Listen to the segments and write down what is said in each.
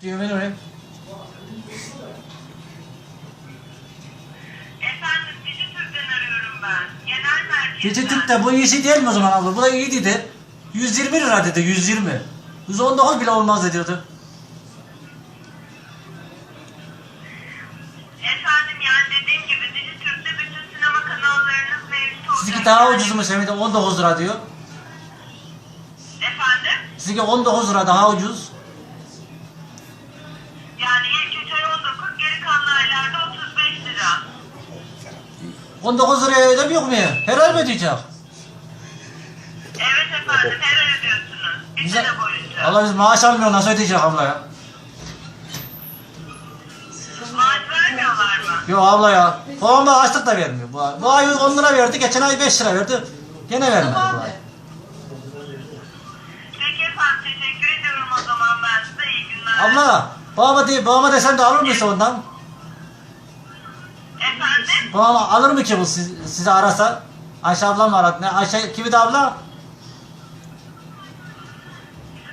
diyor ben oraya. Efendim Dijitürk'ten arıyorum ben. Genel merkezden. Gece de bu iyisi değil mi o zaman abla? Bu da iyi dedi. 120 lira dedi 120. 119 bile olmaz da diyordu. Efendim yani dediğim gibi Dijitürk'te bütün sinema kanallarınız mevcut olacak. Sizinki daha ucuzmuş hem de 19 lira diyor. Efendim? Sizinki 19 lira daha ucuz. 19 liraya ödemiyor mu ya? Her ay mı ödeyecek? Evet efendim, her ay ödüyorsunuz. Bir Bize, sene boyunca. Allah biz maaş almıyor nasıl ödeyecek abla ya? Maaş vermiyorlar mı? Yok abla ya. Babam da açlık da vermiyor. Bu ay, bu ay 10 lira verdi, geçen ay 5 lira verdi. Gene vermedi bu ay. Peki efendim, teşekkür ediyorum o zaman ben size. iyi günler. Abla, babama, de, babama desem de alır mısın ondan? Babama alır mı ki bu siz, sizi arasa? Ayşe ablam aradı? Ne? Ayşe kimi de abla?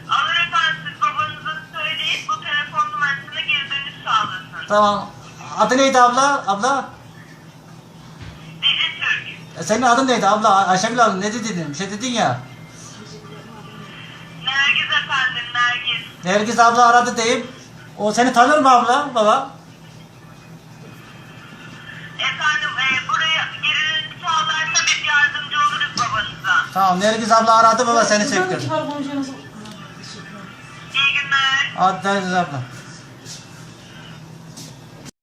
Alır efendim, siz babanıza söyleyip bu telefon numarasına geri dönüş sağlasın. Tamam. Adı neydi abla? Abla? Dijitürk. E, senin adın neydi abla? Ayşegül abla ne dedin? Bir şey dedin ya. Nergiz efendim, Nergiz. Nergis abla aradı deyip. O seni tanır mı abla? Baba? Efendim, e, buraya geri dönüş sağlarsa biz yardımcı oluruz babanıza. Tamam Nergis abla aradı baba seni konuşuyorsunuz. İyi günler. Hadi Nergis abla.